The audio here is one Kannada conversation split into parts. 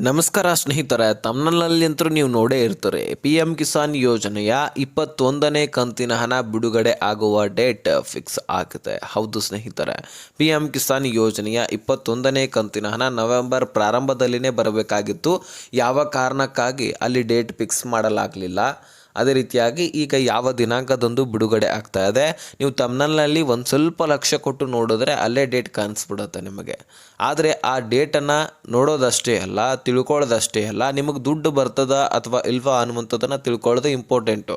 ನಮಸ್ಕಾರ ಸ್ನೇಹಿತರೆ ತಮ್ಮನಲ್ಲಂತರೂ ನೀವು ನೋಡೇ ಇರ್ತಾರೆ. ಪಿ ಎಂ ಕಿಸಾನ್ ಯೋಜನೆಯ ಇಪ್ಪತ್ತೊಂದನೇ ಕಂತಿನ ಹಣ ಬಿಡುಗಡೆ ಆಗುವ ಡೇಟ್ ಫಿಕ್ಸ್ ಆಗಿದೆ. ಹೌದು ಸ್ನೇಹಿತರೆ ಪಿ ಎಂ ಕಿಸಾನ್ ಯೋಜನೆಯ ಇಪ್ಪತ್ತೊಂದನೇ ಕಂತಿನ ಹಣ ನವೆಂಬರ್ ಪ್ರಾರಂಭದಲ್ಲಿನೇ ಬರಬೇಕಾಗಿತ್ತು. ಯಾವ ಕಾರಣಕ್ಕಾಗಿ ಅಲ್ಲಿ ಡೇಟ್ ಫಿಕ್ಸ್ ಮಾಡಲಾಗಲಿಲ್ಲ? ಅದೇ ರೀತಿಯಾಗಿ ಈಗ ಯಾವ ದಿನಾಂಕದಂದು ಬಿಡುಗಡೆ ಆಗ್ತಾ ಇದೆ, ನೀವು ತಮ್ಮನಲ್ಲಿ ಒಂದು ಸ್ವಲ್ಪ ಲಕ್ಷ್ಯ ಕೊಟ್ಟು ನೋಡಿದ್ರೆ ಅಲ್ಲೇ ಡೇಟ್ ಕಾಣಿಸ್ಬಿಡುತ್ತೆ ನಿಮಗೆ. ಆದರೆ ಆ ಡೇಟನ್ನು ನೋಡೋದಷ್ಟೇ ಅಲ್ಲ, ತಿಳ್ಕೊಳ್ಳೋದಷ್ಟೇ ಅಲ್ಲ, ನಿಮಗೆ ದುಡ್ಡು ಬರ್ತದ ಅಥವಾ ಇಲ್ವಾ ಅನ್ನುವಂಥದ್ದನ್ನು ತಿಳ್ಕೊಳ್ಳೋದು ಇಂಪಾರ್ಟೆಂಟು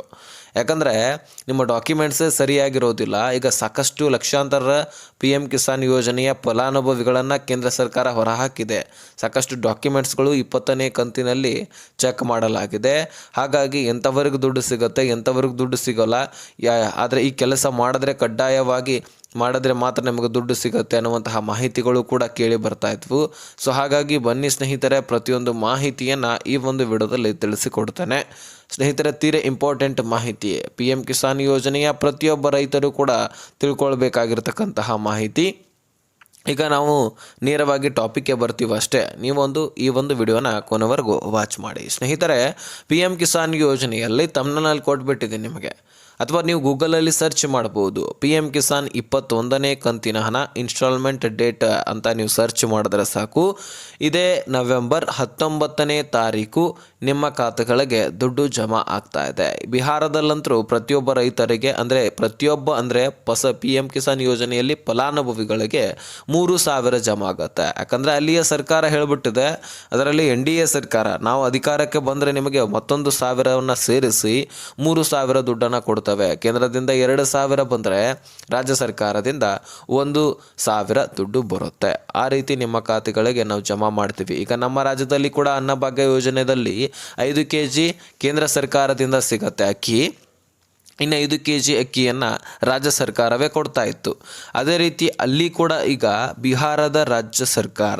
ಯಾಕಂದರೆ ನಿಮ್ಮ ಡಾಕ್ಯುಮೆಂಟ್ಸೇ ಸರಿಯಾಗಿರೋದಿಲ್ಲ. ಈಗ ಸಾಕಷ್ಟು ಲಕ್ಷಾಂತರ ಪಿ ಎಂ ಕಿಸಾನ್ ಯೋಜನೆಯ ಫಲಾನುಭವಿಗಳನ್ನು ಕೇಂದ್ರ ಸರ್ಕಾರ ಹೊರಹಾಕಿದೆ. ಸಾಕಷ್ಟು ಡಾಕ್ಯುಮೆಂಟ್ಸ್ಗಳು ಇಪ್ಪತ್ತನೇ ಕಂತಿನಲ್ಲಿ ಚೆಕ್ ಮಾಡಲಾಗಿದೆ. ಹಾಗಾಗಿ ಎಂಥವರೆಗೂ ದುಡ್ಡು ಸಿಗುತ್ತೆ ಎಂಥವರೆಗೂ ದುಡ್ಡು ಸಿಗೋಲ್ಲ. ಯಾ, ಆದರೆ ಈ ಕೆಲಸ ಮಾಡಿದ್ರೆ ಕಡ್ಡಾಯವಾಗಿ ಮಾಡಿದ್ರೆ ಮಾತ್ರ ನಿಮಗೆ ದುಡ್ಡು ಸಿಗುತ್ತೆ ಅನ್ನುವಂತಹ ಮಾಹಿತಿಗಳು ಕೂಡ ಕೇಳಿ ಬರ್ತಾ ಇದ್ವು. ಸೊ ಹಾಗಾಗಿ ಬನ್ನಿ ಸ್ನೇಹಿತರೆ, ಪ್ರತಿಯೊಂದು ಮಾಹಿತಿಯನ್ನು ಈ ಒಂದು ವಿಡಿಯೋದಲ್ಲಿ ತಿಳಿಸಿಕೊಡ್ತೇನೆ. ಸ್ನೇಹಿತರೆ, ತೀರಾ ಇಂಪಾರ್ಟೆಂಟ್ ಮಾಹಿತಿ. ಪಿ ಎಂ ಕಿಸಾನ್ ಯೋಜನೆಯ ಪ್ರತಿಯೊಬ್ಬ ರೈತರು ಕೂಡ ತಿಳ್ಕೊಳ್ಬೇಕಾಗಿರ್ತಕ್ಕಂತಹ ಮಾಹಿತಿ. ಈಗ ನಾವು ನೇರವಾಗಿ ಟಾಪಿಕ್ಗೆ ಬರ್ತೀವಿ ಅಷ್ಟೇ. ನೀವೊಂದು ಈ ಒಂದು ವಿಡಿಯೋನ ಕೊನೆವರೆಗೂ ವಾಚ್ ಮಾಡಿ. ಸ್ನೇಹಿತರೆ ಪಿ ಎಂ ಕಿಸಾನ್ ಯೋಜನೆಯಲ್ಲಿ ತಮ್ಮನಲ್ಲಿ ಕೊಟ್ಬಿಟ್ಟಿದೆ ನಿಮಗೆ. ಅಥವಾ ನೀವು ಗೂಗಲಲ್ಲಿ ಸರ್ಚ್ ಮಾಡ್ಬೋದು. ಪಿ ಎಂ ಕಿಸಾನ್ ಇಪ್ಪತ್ತೊಂದನೇ ಕಂತಿನ ಹಣ ಇನ್ಸ್ಟಾಲ್ಮೆಂಟ್ ಡೇಟ್ ಅಂತ ನೀವು ಸರ್ಚ್ ಮಾಡಿದ್ರೆ ಸಾಕು. ಇದೇ ನವೆಂಬರ್ ಹತ್ತೊಂಬತ್ತನೇ ತಾರೀಕು ನಿಮ್ಮ ಖಾತೆಗಳಿಗೆ ದುಡ್ಡು ಜಮಾ ಆಗ್ತಾ ಇದೆ. ಬಿಹಾರದಲ್ಲಂತರೂ ಪ್ರತಿಯೊಬ್ಬ ರೈತರಿಗೆ ಅಂದರೆ ಪ್ರತಿಯೊಬ್ಬ ಅಂದರೆ ಹೊಸ ಪಿ ಎಂ ಕಿಸಾನ್ ಯೋಜನೆಯಲ್ಲಿ ಫಲಾನುಭವಿಗಳಿಗೆ ಮೂರು ಸಾವಿರ ಜಮಾ ಆಗುತ್ತೆ. ಯಾಕಂದರೆ ಅಲ್ಲಿಯ ಸರ್ಕಾರ ಹೇಳಿಬಿಟ್ಟಿದೆ, ಅದರಲ್ಲಿ ಎನ್ ಡಿ ಎ ಸರ್ಕಾರ, ನಾವು ಅಧಿಕಾರಕ್ಕೆ ಬಂದರೆ ನಿಮಗೆ ಮತ್ತೊಂದು ಸಾವಿರವನ್ನು ಸೇರಿಸಿ ಮೂರು ಸಾವಿರ ದುಡ್ಡನ್ನು ಕೊಡ್ತವೆ. ಕೇಂದ್ರದಿಂದ ಎರಡು ಸಾವಿರ ಬಂದರೆ ರಾಜ್ಯ ಸರ್ಕಾರದಿಂದ ಒಂದು ಸಾವಿರ ದುಡ್ಡು ಬರುತ್ತೆ. ಆ ರೀತಿ ನಿಮ್ಮ ಖಾತೆಗಳಿಗೆ ನಾವು ಜಮಾ ಮಾಡ್ತೀವಿ. ಈಗ ನಮ್ಮ ರಾಜ್ಯದಲ್ಲಿ ಕೂಡ ಅನ್ನಭಾಗ್ಯ ಯೋಜನೆಯಲ್ಲಿ ಐದು ಕೆ ಜಿ ಕೇಂದ್ರ ಸರ್ಕಾರದಿಂದ ಸಿಗುತ್ತೆ ಅಕ್ಕಿ. ಇನ್ನು ಐದು ಕೆ ಜಿ ಅಕ್ಕಿಯನ್ನು ರಾಜ್ಯ ಸರ್ಕಾರವೇ ಕೊಡ್ತಾ ಇತ್ತು. ಅದೇ ರೀತಿ ಅಲ್ಲಿ ಕೂಡ ಈಗ ಬಿಹಾರದ ರಾಜ್ಯ ಸರ್ಕಾರ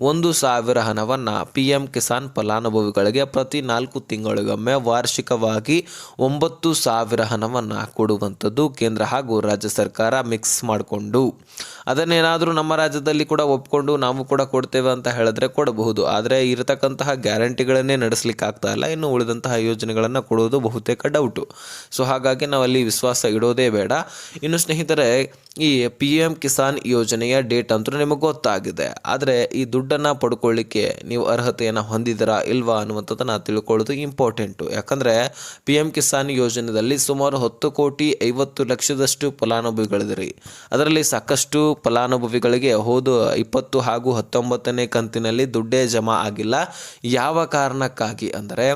ಒಂದು ಸಾವಿರ ಹಣವನ್ನು ಪಿ ಎಂ ಕಿಸಾನ್ ಫಲಾನುಭವಿಗಳಿಗೆ ಪ್ರತಿ ನಾಲ್ಕು ತಿಂಗಳಿಗೊಮ್ಮೆ ವಾರ್ಷಿಕವಾಗಿ ಒಂಬತ್ತು ಸಾವಿರ ಹಣವನ್ನು ಕೊಡುವಂಥದ್ದು ಕೇಂದ್ರ ಹಾಗೂ ರಾಜ್ಯ ಸರ್ಕಾರ ಮಿಕ್ಸ್ ಮಾಡಿಕೊಂಡು. ಅದನ್ನೇನಾದರೂ ನಮ್ಮ ರಾಜ್ಯದಲ್ಲಿ ಕೂಡ ಒಪ್ಕೊಂಡು ನಾವು ಕೂಡ ಕೊಡ್ತೇವೆ ಅಂತ ಹೇಳಿದ್ರೆ ಕೊಡಬಹುದು. ಆದರೆ ಇರತಕ್ಕಂತಹ ಗ್ಯಾರಂಟಿಗಳನ್ನೇ ನಡೆಸಲಿಕ್ಕೆ ಆಗ್ತಾ ಇಲ್ಲ. ಇನ್ನು ಉಳಿದಂತಹ ಯೋಜನೆಗಳನ್ನು ಕೊಡುವುದು ಬಹುತೇಕ ಡೌಟು. ಸೊ ಹಾಗಾಗಿ ನಾವು ಅಲ್ಲಿ ವಿಶ್ವಾಸ ಇಡೋದೇ ಬೇಡ. ಇನ್ನು ಸ್ನೇಹಿತರೆ, ಈ ಪಿ ಎಂ ಕಿಸಾನ್ ಯೋಜನೆಯ ಡೇಟ್ ಅಂತೂ ನಿಮಗೆ ಗೊತ್ತಾಗಿದೆ. ಆದರೆ ಈ ದುಡ್ಡನ್ನು ಪಡ್ಕೊಳ್ಳಿಕ್ಕೆ ನೀವು ಅರ್ಹತೆಯನ್ನು ಹೊಂದಿದ್ದೀರಾ ಇಲ್ವಾ ಅನ್ನುವಂಥದ್ದನ್ನು ತಿಳ್ಕೊಳ್ಳೋದು ಇಂಪಾರ್ಟೆಂಟು ಯಾಕಂದರೆ ಪಿ ಎಂ ಕಿಸಾನ್ ಯೋಜನೆಯಲ್ಲಿ ಸುಮಾರು ಹತ್ತು ಕೋಟಿ ಐವತ್ತು ಲಕ್ಷದಷ್ಟು ಫಲಾನುಭವಿಗಳಿದ್ರಿ ಅದರಲ್ಲಿ ಸಾಕಷ್ಟು ಫಲಾನುಭವಿಗಳಿಗೆ ಹೋದ ಇಪ್ಪತ್ತು ಹಾಗೂ ಹತ್ತೊಂಬತ್ತನೇ ಕಂತಿನಲ್ಲಿ ದುಡ್ಡೇ ಜಮಾ ಆಗಿಲ್ಲ. ಯಾವ ಕಾರಣಕ್ಕಾಗಿ ಅಂದರೆ,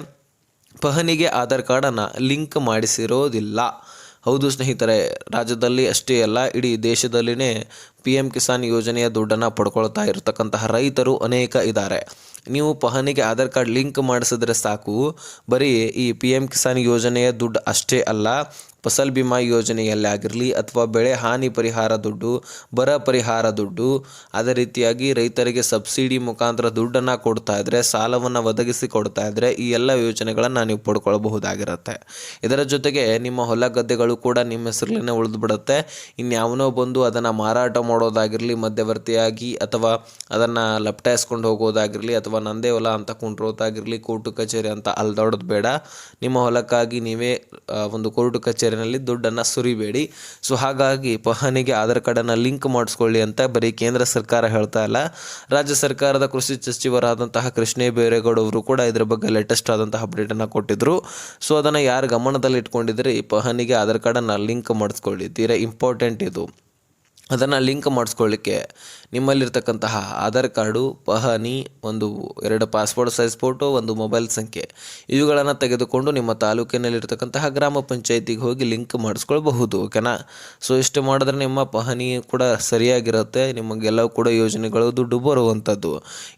ಪಹನಿಗೆ ಆಧಾರ್ ಕಾರ್ಡನ್ನು ಲಿಂಕ್ ಮಾಡಿಸಿರೋದಿಲ್ಲ. ಹೌದು ಸ್ನೇಹಿತರೆ, ರಾಜ್ಯದಲ್ಲಿ ಅಷ್ಟೇ ಅಲ್ಲ, ಇಡೀ ದೇಶದಲ್ಲಿನೇ ಪಿ ಎಂ ಕಿಸಾನ್ ಯೋಜನೆಯ ದುಡ್ಡನ್ನು ಪಡ್ಕೊಳ್ತಾ ಇರತಕ್ಕಂತಹ ರೈತರು ಅನೇಕ ಇದ್ದಾರೆ. ನೀವು ಪಹನಿಗೆ ಆಧಾರ್ ಕಾರ್ಡ್ ಲಿಂಕ್ ಮಾಡಿಸಿದ್ರೆ ಸಾಕು. ಬರೀ ಈ ಪಿ ಎಂ ಕಿಸಾನ್ ಯೋಜನೆಯ ದುಡ್ಡು ಅಷ್ಟೇ ಅಲ್ಲ ಫಸಲ್ ಬಿಮಾ ಯೋಜನೆಯಲ್ಲಿ ಆಗಿರಲಿ ಅಥವಾ ಬೆಳೆ ಹಾನಿ ಪರಿಹಾರ ದುಡ್ಡು, ಬರ ಪರಿಹಾರ ದುಡ್ಡು, ಅದೇ ರೀತಿಯಾಗಿ ರೈತರಿಗೆ ಸಬ್ಸಿಡಿ ಮುಖಾಂತರ ದುಡ್ಡನ್ನು ಕೊಡ್ತಾ ಇದ್ದರೆ ಸಾಲವನ್ನು ಒದಗಿಸಿ ಕೊಡ್ತಾ ಇದ್ದರೆ ಈ ಎಲ್ಲ ಯೋಜನೆಗಳನ್ನು ನೀವು ಪಡ್ಕೊಳ್ಬಹುದಾಗಿರುತ್ತೆ. ಇದರ ಜೊತೆಗೆ ನಿಮ್ಮ ಹೊಲ ಗದ್ದೆಗಳು ಕೂಡ ನಿಮ್ಮ ಹೆಸರಲ್ಲೇ ಉಳಿದು ಬಿಡುತ್ತೆ ಇನ್ಯಾವನೋ ಬಂದು ಅದನ್ನು ಮಾರಾಟ ಮಾಡೋದಾಗಿರಲಿ, ಮಧ್ಯವರ್ತಿಯಾಗಿ ಅಥವಾ ಅದನ್ನು ಲಪ್ಟಾಯಿಸ್ಕೊಂಡು ಹೋಗೋದಾಗಿರಲಿ ಅಥವಾ ನಂದೇ ಹೊಲ ಅಂತ ಕುಂಡ್ರೋದಾಗಿರಲಿ ಕೋರ್ಟು ಕಚೇರಿ ಅಂತ ಅಲ್ದಾಡೋದು ಬೇಡ. ನಿಮ್ಮ ಹೊಲಕ್ಕಾಗಿ ನೀವೇ ಒಂದು ಕೋರ್ಟು ಕಚೇರಿನಲ್ಲಿ ದುಡ್ಡನ್ನು ಸುರಿಬೇಡಿ. ಸೊ ಹಾಗಾಗಿ ಪಹನಿಗೆ ಆಧಾರ್ ಕಾರ್ಡನ್ನು ಲಿಂಕ್ ಮಾಡಿಸ್ಕೊಳ್ಳಿ ಅಂತ ಬರೀ ಕೇಂದ್ರ ಸರ್ಕಾರ ಹೇಳ್ತಾ ಇಲ್ಲ. ರಾಜ್ಯ ಸರ್ಕಾರದ ಕೃಷಿ ಸಚಿವರಾದಂತಹ ಕೃಷ್ಣೇ ಬೇರೇಗೌಡ ಅವರು ಕೂಡ ಇದರ ಬಗ್ಗೆ ಲೇಟೆಸ್ಟ್ ಆದಂತಹ ಅಪ್ಡೇಟನ್ನು ಕೊಟ್ಟಿದ್ದರು ಸೊ ಅದನ್ನು ಯಾರು ಗಮನದಲ್ಲಿ ಇಟ್ಕೊಂಡಿದ್ರೆ ಈ ಪಹನಿಗೆ ಆಧಾರ್ ಕಾರ್ಡನ್ನು ಲಿಂಕ್ ಮಾಡಿಸ್ಕೊಳ್ಳಿ. ತೀರಾ ಇಂಪಾರ್ಟೆಂಟ್ ಇದು. ಅದನ್ನು ಲಿಂಕ್ ಮಾಡಿಸ್ಕೊಳ್ಳಿಕ್ಕೆ ನಿಮ್ಮಲ್ಲಿರ್ತಕ್ಕಂತಹ ಆಧಾರ್ ಕಾರ್ಡು ಪಹನಿ ಒಂದು ಎರಡು ಪಾಸ್ಪೋರ್ಟ್ ಸೈಜ್ ಫೋಟೋ, ಒಂದು ಮೊಬೈಲ್ ಸಂಖ್ಯೆ ಇವುಗಳನ್ನು ತೆಗೆದುಕೊಂಡು ನಿಮ್ಮ ತಾಲೂಕಿನಲ್ಲಿರ್ತಕ್ಕಂತಹ ಗ್ರಾಮ ಪಂಚಾಯತಿಗೆ ಹೋಗಿ ಲಿಂಕ್ ಮಾಡಿಸ್ಕೊಳ್ಬಹುದು, ಓಕೆನಾ? ಸೊ ಇಷ್ಟು ಮಾಡಿದ್ರೆ ನಿಮ್ಮ ಪಹನಿ ಕೂಡ ಸರಿಯಾಗಿರುತ್ತೆ, ನಿಮಗೆಲ್ಲವೂ ಕೂಡ ಯೋಜನೆಗಳು ದುಡ್ಡು ಬರುವಂಥದ್ದು.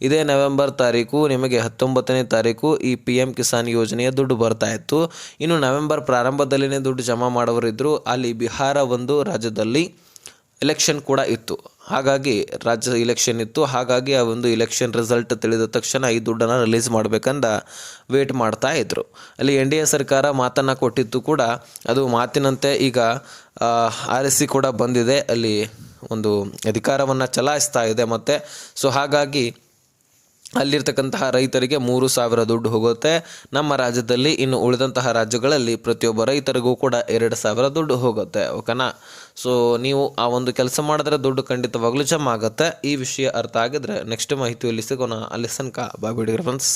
ಇದೇ ನವೆಂಬರ್ ತಾರೀಕು, ನಿಮಗೆ ಹತ್ತೊಂಬತ್ತನೇ ತಾರೀಕು ಈ ಪಿ ಎಂ ಕಿಸಾನ್ ಯೋಜನೆಯ ದುಡ್ಡು ಬರ್ತಾ ಇತ್ತು. ಇನ್ನು ನವೆಂಬರ್ ಪ್ರಾರಂಭದಲ್ಲಿನೇ ದುಡ್ಡು ಜಮಾ ಮಾಡೋರಿದ್ದರು ಅಲ್ಲಿ ಬಿಹಾರ ಒಂದು ರಾಜ್ಯದಲ್ಲಿ ಎಲೆಕ್ಷನ್ ಕೂಡ ಇತ್ತು. ಹಾಗಾಗಿ ರಾಜ್ಯ ಇಲೆಕ್ಷನ್ ಇತ್ತು. ಹಾಗಾಗಿ ಆ ಒಂದು ಇಲೆಕ್ಷನ್ ರಿಸಲ್ಟ್ ತಿಳಿದ ತಕ್ಷಣ ಈ ದುಡ್ಡನ್ನು ರಿಲೀಸ್ ಮಾಡಬೇಕಂತ ವೇಟ್ ಮಾಡ್ತಾ ಇದ್ದರು ಅಲ್ಲಿ ಎನ್ ಡಿ ಎ ಸರ್ಕಾರ ಮಾತನ್ನು ಕೊಟ್ಟಿತ್ತು ಕೂಡ. ಅದು ಮಾತಿನಂತೆ ಈಗ ಆ, ಆರಿಸಿ ಕೂಡ ಬಂದಿದೆ. ಅಲ್ಲಿ ಒಂದು ಅಧಿಕಾರವನ್ನು ಚಲಾಯಿಸ್ತಾ ಇದೆ ಮತ್ತು. ಸೊ ಹಾಗಾಗಿ ಅಲ್ಲಿರ್ತಕ್ಕಂತಹ ರೈತರಿಗೆ ಮೂರು ಸಾವಿರ ದುಡ್ಡು ಹೋಗುತ್ತೆ. ನಮ್ಮ ರಾಜ್ಯದಲ್ಲಿ ಇನ್ನು ಉಳಿದಂತಹ ರಾಜ್ಯಗಳಲ್ಲಿ ಪ್ರತಿಯೊಬ್ಬ ರೈತರಿಗೂ ಕೂಡ ಎರಡು ಸಾವಿರ ದುಡ್ಡು ಹೋಗುತ್ತೆ, ಓಕೆನಾ? ಸೊ ನೀವು ಆ ಒಂದು ಕೆಲಸ ಮಾಡಿದ್ರೆ ದುಡ್ಡು ಖಂಡಿತವಾಗ್ಲೂ ಜಮಾ ಆಗುತ್ತೆ. ಈ ವಿಷಯ ಅರ್ಥ ಆಗಿದ್ರೆ ನೆಕ್ಸ್ಟ್ ಮಾಹಿತಿಯಲ್ಲಿ ಸಿಗೋಣ. ಅಲ್ಲಿ ತನಕ ಬಾಯ್ ಬಿಡಿ ಫ್ರೆಂಡ್ಸ್